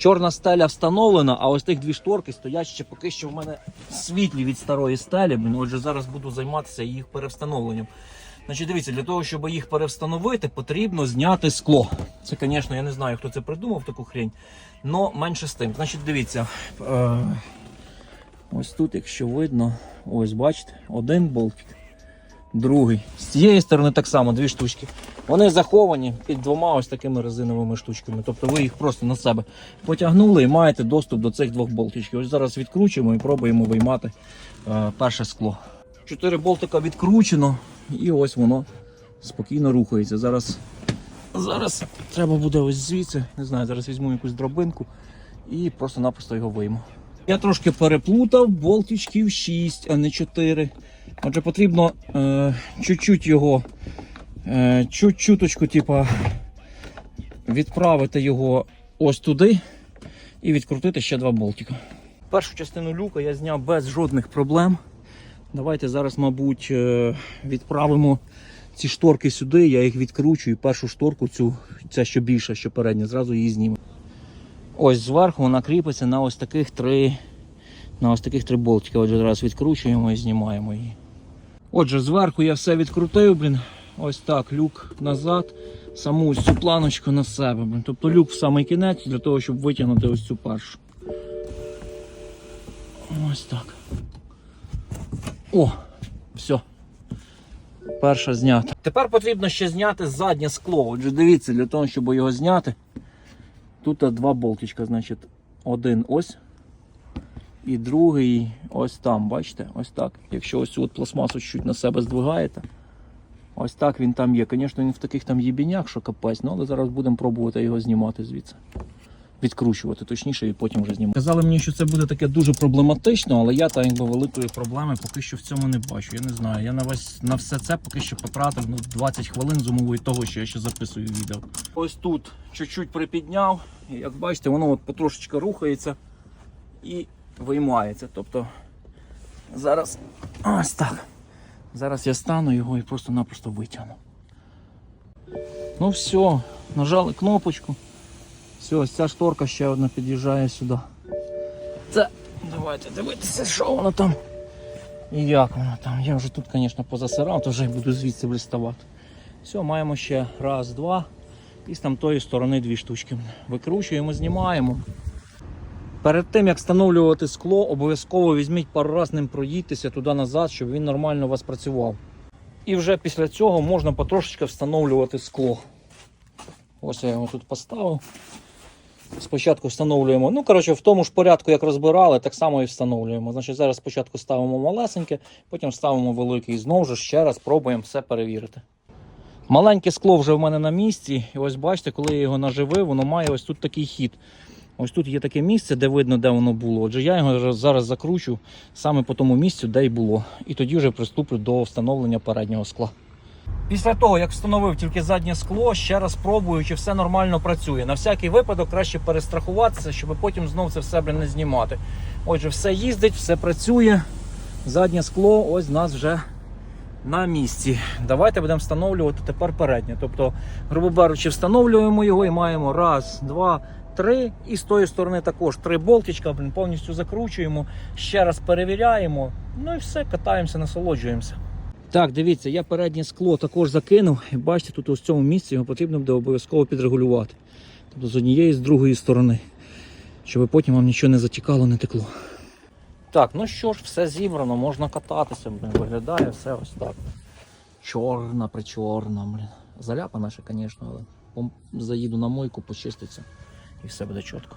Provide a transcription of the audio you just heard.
Чорна стеля встановлена, а ось тих дві шторки стоять ще поки що в мене світлі від старої стелі. Отже, зараз буду займатися їх перевстановленням. Значить, дивіться, для того, щоб їх перевстановити, потрібно зняти скло. Це, звісно, я не знаю, хто це придумав таку хрень, але менше з тим. Значить, дивіться. Е- ось тут, якщо видно, ось бачите, один болтик, другий. З цієї сторони так само дві штучки. Вони заховані під двома ось такими резиновими штучками. Тобто ви їх просто на себе потягнули і маєте доступ до цих двох болтичків. Ось зараз відкручуємо і пробуємо виймати е, перше скло. Чотири болтика відкручено, і ось воно спокійно рухається. Зараз, зараз треба буде ось звідси, не знаю, зараз візьму якусь дробинку і просто-напросто його вийму. Я трошки переплутав, болтичків 6, а не 4. Отже, потрібно е, чуть-чуть його, е, чуть-чуточку, типа, відправити його ось туди і відкрутити ще два болтика. Першу частину люка я зняв без жодних проблем. Давайте зараз, мабуть, е, відправимо ці шторки сюди, я їх відкручу і першу шторку, цю, ця що більша, що передня, зразу її зніму. Ось зверху вона кріпиться на ось таких три, на ось таких три болтики. Отже, зараз відкручуємо і знімаємо її. Отже, зверху я все відкрутив, блін. Ось так, люк назад, саму ось цю планочку на себе. Тобто люк в самий кінець для того, щоб витягнути ось цю першу. Ось так. О, все. Перша знята. Тепер потрібно ще зняти заднє скло. Отже, дивіться, для того, щоб його зняти. Тут два болтичка, значить, один ось. І другий ось там, бачите? Ось так. Якщо ось цю от пластмасу чуть на себе здвигаєте, ось так він там є. Звісно, він в таких там єбінях, що капець, ну, але зараз будемо пробувати його знімати звідси. Відкручувати, точніше, і потім вже знімати. Казали мені, що це буде таке дуже проблематично, але я так якби великої проблеми поки що в цьому не бачу. Я не знаю. Я на весь на все це поки що потратив ну, 20 хвилин з умовою того, що я ще записую відео. Ось тут чуть-чуть припідняв, і як бачите, воно от потрошечки рухається і виймається. Тобто зараз ось так. Зараз я стану його і просто-напросто витягну. Ну все, нажали кнопочку. Все, ось ця шторка ще одна під'їжджає сюди. Це, давайте дивитися, що воно там. І як воно там. Я вже тут, звісно, позасирав, то вже буду звідси блиставати. Все, маємо ще раз, два. І з там сторони дві штучки. Викручуємо, знімаємо. Перед тим як встановлювати скло, обов'язково візьміть пару разів ним проїдьтеся туди-назад, щоб він нормально у вас працював. І вже після цього можна потрошечки встановлювати скло. Ось я його тут поставив. Спочатку встановлюємо, ну, коротше, в тому ж порядку, як розбирали, так само і встановлюємо. Значить, зараз спочатку ставимо малесеньке, потім ставимо велике і знову ж ще раз пробуємо все перевірити. Маленьке скло вже в мене на місці. І ось бачите, коли я його наживив, воно має ось тут такий хід. Ось тут є таке місце, де видно, де воно було. Отже, я його зараз закручу саме по тому місцю, де й було. І тоді вже приступлю до встановлення переднього скла. Після того, як встановив тільки заднє скло, ще раз пробую, чи все нормально працює. На всякий випадок краще перестрахуватися, щоб потім знов це все не знімати. Отже, все їздить, все працює. Заднє скло ось в нас вже на місці. Давайте будемо встановлювати тепер переднє. Тобто, грубо беручи, встановлюємо його і маємо раз, два, три. І з тої сторони також три болтичка, блін, повністю закручуємо, ще раз перевіряємо. Ну і все, катаємося, насолоджуємося. Так, дивіться, я переднє скло також закинув. І бачите, тут в цьому місці його потрібно буде обов'язково підрегулювати. Тобто з однієї з другої сторони. Щоб потім вам нічого не затікало, не текло. Так, ну що ж, все зібрано, можна кататися, блін, виглядає все ось так. Чорна, причорна, блін. Заляпана ще, звісно, але заїду на мойку, почиститься і все буде чітко.